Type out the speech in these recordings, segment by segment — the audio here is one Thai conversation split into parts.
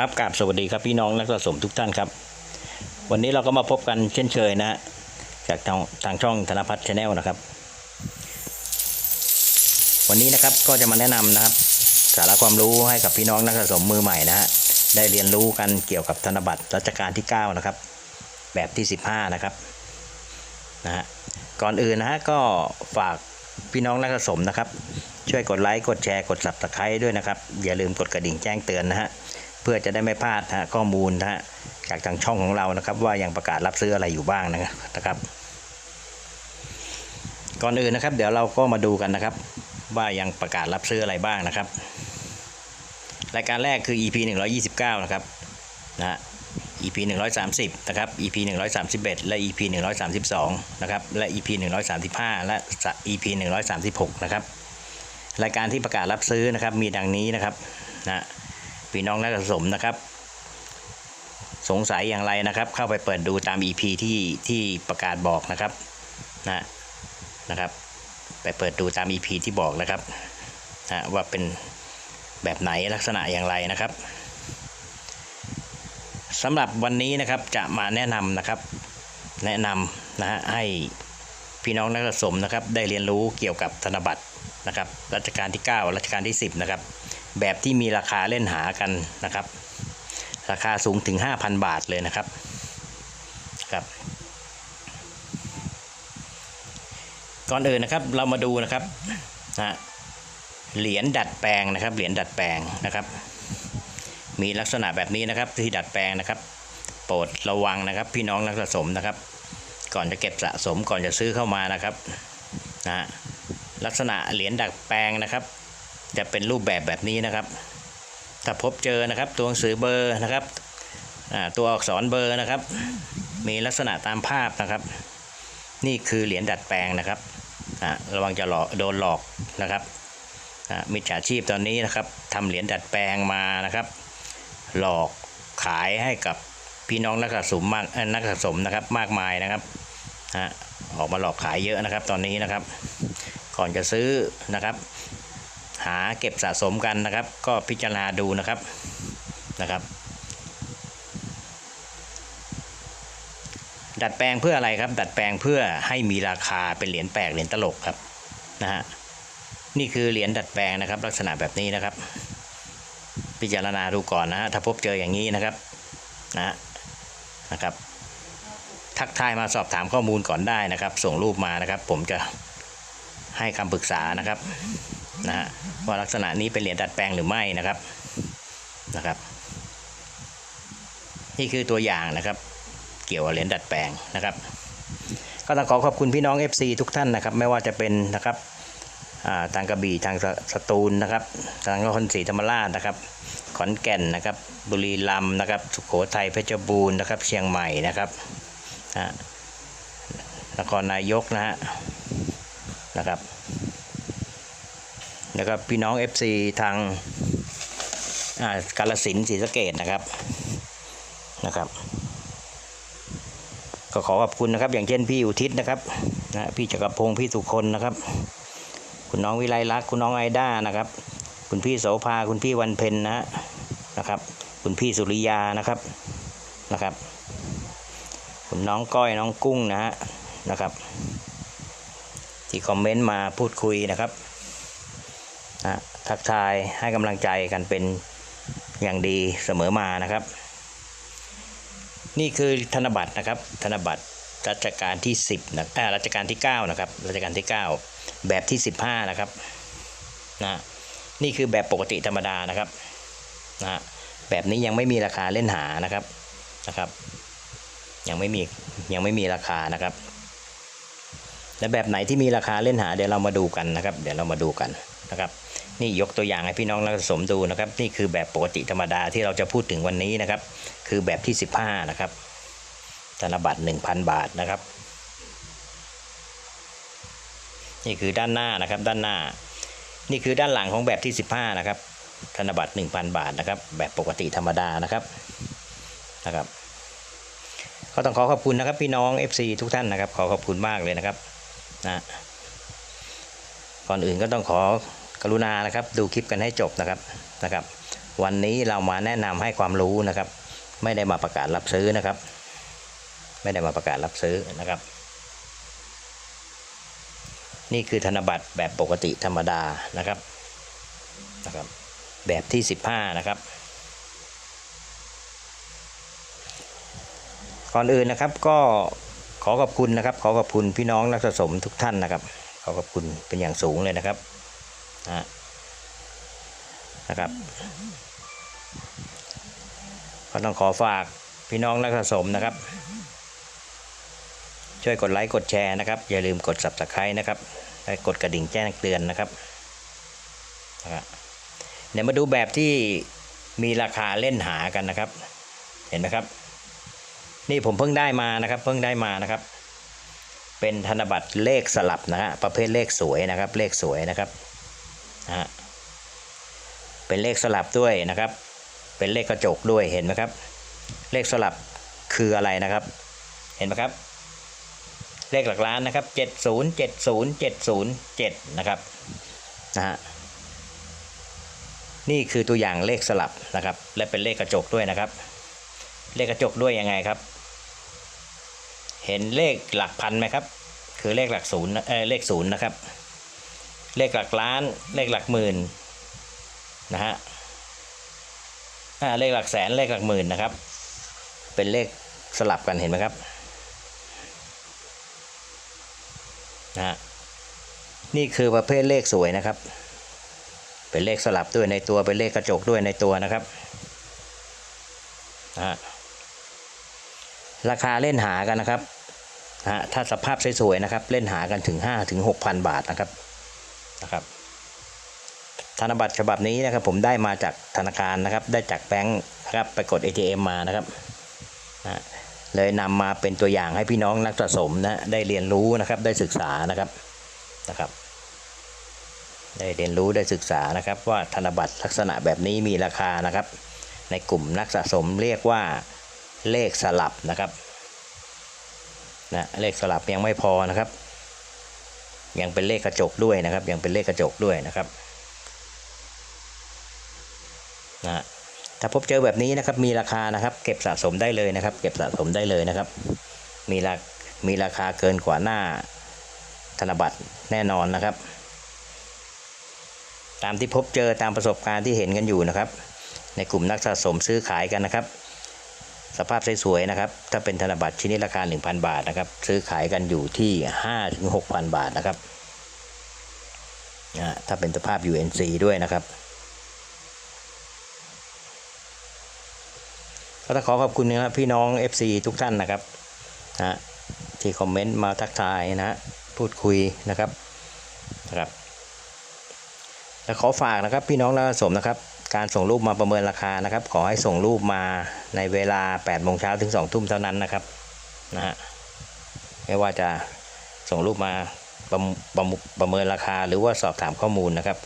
ครับกราบสวัสดีครับพี่น้องนักสะสมทุกท่านครับ วันนี้เราก็มาพบกันเช่นเคยนะจากทางทางช่องธนพัฒน์ชาแนลนะครับ วันนี้นะครับก็จะมาแนะนำนะครับ สาระความรู้ให้กับพี่น้องนักสะสมมือใหม่นะฮะได้เรียนรู้กันเกี่ยวกับธนบัตรรัชกาลที่ 9 นะครับ แบบที่ 15 นะครับนะฮะก่อนอื่นนะฮะก็ฝากพี่น้องนักสะสมนะครับ ช่วยกดไลค์กดแชร์กด subscribe ด้วยนะครับ อย่าลืมกดกระดิ่งแจ้งเตือนนะฮะ พื่อจะได้ไม่พลาดฮะข้อมูลนะฮะจากทางช่องของเรานะครับ ว่ายังประกาศรับซื้ออะไรอยู่บ้างนะครับ ก่อนอื่นนะครับ เดี๋ยวเราก็มาดูกันนะครับ ว่ายังประกาศรับซื้ออะไรบ้างนะครับ รายการแรกคือ EP 129 นะครับนะฮะ EP 130 นะครับ EP 131 และ EP 132 นะครับ และ EP 135 และ EP 136 นะครับ รายการที่ประกาศรับซื้อนะครับ มีดังนี้นะครับ นะ พี่น้องนักสะสมนะครับ สงสัยอย่างไรนะครับ เข้าไปเปิดดูตาม EP ที่ที่ประกาศบอกนะครับนะนะครับ ไปเปิดดูตาม EP ที่บอกนะครับนะว่าเป็นแบบไหนลักษณะอย่างไรนะครับสำหรับวันนี้นะครับจะมาแนะนำนะครับ แนะนำนะฮะให้พี่น้องนักสะสมนะครับ ได้เรียนรู้เกี่ยวกับธนบัตรนะครับรัชกาลที่ 9 รัชกาลที่ 10 นะครับ แบบที่มีราคาเล่นหากันนะครับ ราคาสูงถึง 5,000 บาทเลยนะครับครับ ก่อนอื่นนะครับเรามาดูนะครับนะเหรียญดัดแปลงนะครับ เหรียญดัดแปลงนะครับ มีลักษณะแบบนี้นะครับที่ดัดแปลงนะครับ โปรดระวังนะครับ พี่น้องนักสะสมนะครับ ก่อนจะเก็บสะสมก่อนจะซื้อเข้ามานะครับนะฮะลักษณะเหรียญดัดแปลงนะครับ จะเป็นรูปแบบแบบนี้นะครับ ถ้าพบเจอนะครับ ตัวหนังสือเบอร์นะครับตัวอักษรเบอร์นะครับ มีลักษณะตามภาพนะครับ นี่คือเหรียญดัดแปลงนะครับระวังจะหลอกโดนหลอกนะครับมิจฉาชีพตอนนี้นะครับทำเหรียญดัดแปลงมานะครับ หลอกขายให้กับพี่น้องนักสะสมมากนักสะสมนะครับมากมายนะครับออกมาหลอกขายเยอะนะครับ ตอนนี้นะครับ ก่อนจะซื้อนะครับ หาเก็บสะสมกันนะครับ ก็พิจารณาดูนะครับนะครับ ดัดแปลงเพื่ออะไรครับ ดัดแปลงเพื่อให้มีราคาเป็นเหรียญแปลกเหรียญตลกครับนะฮะนี่คือเหรียญดัดแปลงนะครับ ลักษณะแบบนี้นะครับ พิจารณาดูก่อนนะฮะถ้าพบเจออย่างนี้นะครับนะนะครับ ทักทายมาสอบถามข้อมูลก่อนได้นะครับ ส่งรูปมานะครับ ผมจะให้คำปรึกษานะครับ นะว่าลักษณะนี้เป็นเหรียญดัดแปลงหรือไม่นะครับนะครับ นี่คือตัวอย่างนะครับ เกี่ยวกับเหรียญดัดแปลงนะครับ ก็ต้องขอขอบคุณพี่น้อง FC ทุกท่านนะครับ ไม่ว่าจะเป็นนะครับทางกระบี่ทางสตูลนะครับ ทางนครศรีธรรมราชนะครับ ขอนแก่นนะครับ บุรีรัมย์นะครับ สุโขทัยเพชรบูรณ์นะครับ เชียงใหม่นะครับนะฮะนครนายกนะฮะนะครับ แล้วก็พี่น้อง FC ทางอ่ากาลสินธุ์ศรีสะเกดนะครับนะครับก็ขอขอบคุณนะครับ อย่างเช่นพี่อุทิศนะครับนะพี่จักรพงศ์พี่สุคนนะครับ คุณน้องวิไลลักคุณน้องไอด้านะครับ คุณพี่โสภาคุณพี่วันเพ็ญนะฮะนะครับ คุณพี่สุริยานะครับนะครับ คุณน้องก้อยน้องกุ้งนะฮะนะครับ ที่คอมเมนต์มาพูดคุยนะครับ ทักทายให้กำลังใจกันเป็นอย่างดีเสมอมานะครับ นี่คือธนบัตรนะครับ ธนบัตรรัชกาลที่ 10นะอ่ารัชกาลที่ 9 นะครับรัชกาลที่ 9 แบบที่ 15 นะครับนะนี่คือแบบปกติธรรมดานะครับนะแบบนี้ยังไม่มีราคาเล่นหานะครับนะครับ ยังไม่มียังไม่มีราคานะครับ และแบบไหนที่มีราคาเล่นหาเดี๋ยวเรามาดูกันนะครับ เดี๋ยวเรามาดูกันนะครับ นี่ยกตัวอย่างให้พี่น้องนักสะสมดูนะครับ นี่คือแบบปกติธรรมดาที่เราจะพูดถึงวันนี้นะครับ คือแบบที่ 15 นะครับ ธนบัตร 1,000 บาทนะครับ นี่คือด้านหน้านะครับด้านหน้า นี่คือด้านหลังของแบบที่ 15 นะครับ ธนบัตร 1,000 บาทนะครับ แบบปกติธรรมดานะครับนะครับก็ต้องขอขอบคุณนะครับพี่น้อง FC ทุกท่านนะครับ ขอขอบคุณมากเลยนะครับนะก่อนอื่นก็ต้องขอ กรุณานะครับดูคลิปกันให้จบนะครับนะครับ วันนี้เรามาแนะนำให้ความรู้นะครับ ไม่ได้มาประกาศรับซื้อนะครับ ไม่ได้มาประกาศรับซื้อนะครับ นี่คือธนบัตรแบบปกติธรรมดานะครับนะครับ แบบที่ 15 นะครับก่อนอื่นนะครับก็ขอขอบคุณนะครับ ขอขอบคุณพี่น้องนักสะสมทุกท่านนะครับ ขอขอบคุณเป็นอย่างสูงเลยนะครับ นะนะครับก็ต้องขอฝากพี่น้องนักสะสมนะครับ ช่วยกดไลค์กดแชร์นะครับ อย่าลืมกด subscribe นะครับและกดกระดิ่งแจ้งเตือนนะครับนะครับเดี๋ยวมาดูแบบที่มีราคาเล่นหากันนะครับ เห็นไหมครับ นี่ผมเพิ่งได้มานะครับ เพิ่งได้มานะครับ เป็นธนบัตรเลขสลับนะฮะประเภทเลขสวยนะครับ เลขสวยนะครับ นะฮะเป็นเลขสลับด้วยนะครับ เป็นเลขกระจกด้วยเห็นไหมครับ เลขสลับคืออะไรนะครับ เห็นไหมครับ เลขหลักล้านนะครับเจ็ดศูนย์เจ็ดศูนย์เจ็ดศูนย์เจ็ดนะครับนะฮะนี่คือตัวอย่างเลขสลับนะครับ และเป็นเลขกระจกด้วยนะครับ เลขกระจกด้วยยังไงครับ เห็นเลขหลักพันไหมครับ คือเลขหลักศูนย์เออเลขศูนย์นะครับ เลขหลักล้าน เลขหลักหมื่นนะฮะอ่าเลขหลักแสนเลขหลักหมื่นนะครับ เป็นเลขสลับกันเห็นไหมครับนะฮะนี่คือประเภทเลขสวยนะครับ เป็นเลขสลับด้วยในตัวเป็นเลขกระจกด้วยในตัวนะครับนะฮะราคาเล่นหากันนะครับนะฮะถ้าสภาพสวยๆนะครับ เล่นหากันถึง5ถึง6,000 บาทนะครับ นะครับ ธนบัตรฉบับนี้นะครับ ผมได้มาจากธนาคารนะครับ ได้จากแบงค์นะครับไปกด ATM มานะครับนะเลยนำมาเป็นตัวอย่างให้พี่น้องนักสะสมนะได้เรียนรู้นะครับ ได้ศึกษานะครับนะครับ ได้เรียนรู้ได้ศึกษานะครับ ว่าธนบัตรลักษณะแบบนี้มีราคานะครับ ในกลุ่มนักสะสมเรียกว่าเลขสลับนะครับนะเลขสลับยังไม่พอนะครับ ยังเป็นเลขกระจกด้วยนะครับ ยังเป็นเลขกระจกด้วยนะครับนะถ้าพบเจอแบบนี้นะครับมีราคานะครับ เก็บสะสมได้เลยนะครับ เก็บสะสมได้เลยนะครับ มีรามีราคาเกินกว่าหน้าธนบัตรแน่นอนนะครับ ตามที่พบเจอตามประสบการณ์ที่เห็นกันอยู่นะครับ ในกลุ่มนักสะสมซื้อขายกันนะครับ สภาพสวยๆนะครับ ถ้าเป็นธนบัตรชิ้นนี้ราคา 1,000 บาทนะครับ ซื้อขายกันอยู่ที่ 5-6,000 บาทนะครับ ถ้าเป็นสภาพ UNC ด้วยนะครับก็ต้องขอขอบคุณนะครับพี่น้อง FC ทุกท่านนะครับนะที่คอมเมนต์มาทักทายนะพูดคุยนะครับนะครับและขอฝากนะครับพี่น้องนักสะสมนะครับ การส่งรูปมาประเมินราคานะครับ ขอให้ส่งรูปมาในเวลา8โมงเช้าถึง2ทุ่มเท่านั้นนะครับนะฮะไม่ว่าจะส่งรูปมาประประประเมินราคาหรือว่าสอบถามข้อมูลนะครับ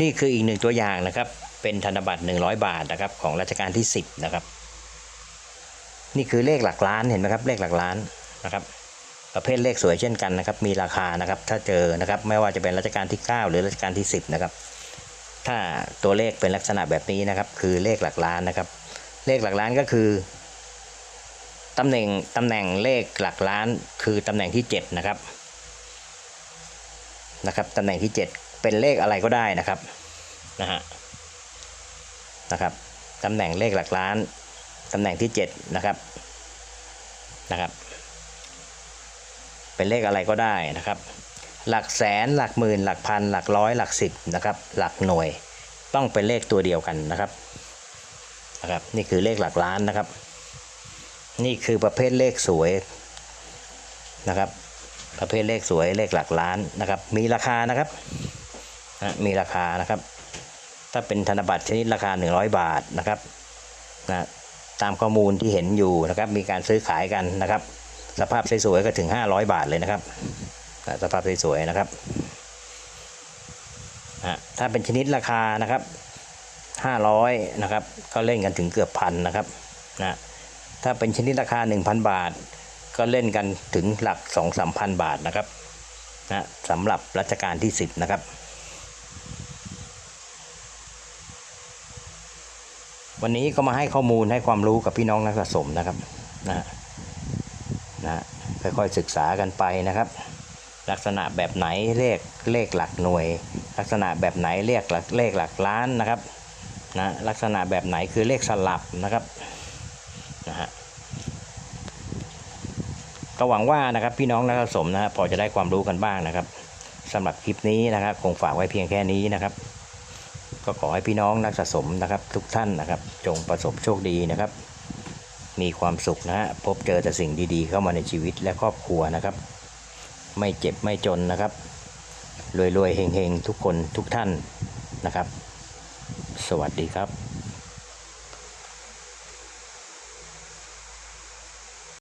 นี่คืออีกหนึ่งตัวอย่างนะครับ เป็นธนบัตร 100 บาทนะครับ ของรัชกาลที่ 10 นะครับ นี่คือเลขหลักล้านเห็นไหมครับ เลขหลักล้านนะครับ ประเภทเลขสวยเช่นกันนะครับ มีราคานะครับ ถ้าเจอนะครับ ไม่ว่าจะเป็นรัชกาลที่ 9 หรือรัชกาลที่ 10 นะครับ ถ้าตัวเลขเป็นลักษณะแบบนี้นะครับ คือเลขหลักล้านนะครับ เลขหลักล้านก็คือตำแหน่งตำแหน่งเลขหลักล้าน คือตำแหน่งที่ 7 นะครับ นะครับตำแหน่งที่ 7 เป็นเลขอะไรก็ได้นะครับ นะฮะ นะครับตำแหน่งเลขหลักล้านตำแหน่งที่ 7 นะครับ นะครับ เป็นเลขอะไรก็ได้นะครับ หลักแสนหลักหมื่นหลักพันหลักร้อยหลักสิบนะครับหลักหน่วยต้องเป็นเลขตัวเดียวกันนะครับนะครับ นี่คือเลขหลักล้านนะครับ นี่คือประเภทเลขสวยนะครับ ประเภทเลขสวยเลขหลักล้านนะครับ มีราคานะครับนะมีราคานะครับ ถ้าเป็นธนบัตรชนิดราคา 100 บาทนะครับนะตามข้อมูลที่เห็นอยู่นะครับ มีการซื้อขายกันนะครับ สภาพสวยๆก็ถึง 500 บาทเลยนะครับ สภาพสวยๆนะครับถ้าเป็นชนิดราคานะครับ 500นะครับก็เล่นกันถึงเกือบพันนะครับนะถ้าเป็นชนิดราคา 1,000 บาท ก็เล่นกันถึงหลัก 2-3,000 บาทนะครับนะสำหรับรัชกาลที่ 10 นะครับวันนี้ก็มาให้ข้อมูลให้ความรู้กับพี่น้องนักสะสมนะครับนะ นะค่อยๆศึกษากันไปนะครับ ลักษณะแบบไหนเลขเลขหลักหน่วย ลักษณะแบบไหนเลขหลักเลขหลักล้านนะครับนะลักษณะแบบไหนคือเลขสลับนะครับนะฮะก็หวังว่านะครับพี่น้องนักสะสมนะฮะพอจะได้ความรู้กันบ้างนะครับสำหรับคลิปนี้นะครับคงฝากไว้เพียงแค่นี้นะครับ ก็ขอให้พี่น้องนักสะสมนะครับ ทุกท่านนะครับ จงประสบโชคดีนะครับ มีความสุขนะฮะพบเจอแต่สิ่งดีๆ เข้ามาในชีวิตและครอบครัวนะครับ ไม่เจ็บไม่จนนะครับรวยๆเฮงๆ ทุกคนทุกท่านนะครับ สวัสดีครับ